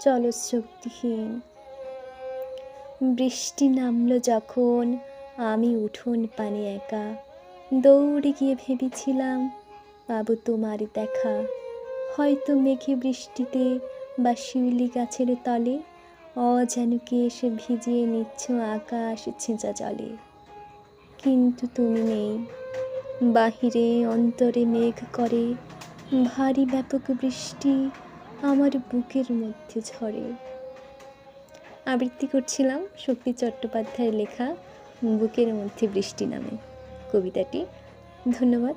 চলস শক্তিহীন বৃষ্টি নামলো যখন আমি উঠোন পানে একা। দৌড়ে গিয়ে ভেবেছিলাম, পাবো তোমার দেখা। হয়তো মেঘে বৃষ্টিতে বা শিউলি গাছের তলে অজানুকে এসে ভিজিয়ে নিচ্ছ আকাশ ছেঁচা জলে। কিন্তু তুমি নেই। বাহিরে অন্তরে মেঘ করে ভারী ব্যাপক বৃষ্টি আমার বুকের মধ্যে ঝরে। আবৃত্তি করছিলাম শক্তি চট্টোপাধ্যায়ের লেখা বুকের মধ্যে বৃষ্টি নামে। কবিতাটি। ধন্যবাদ।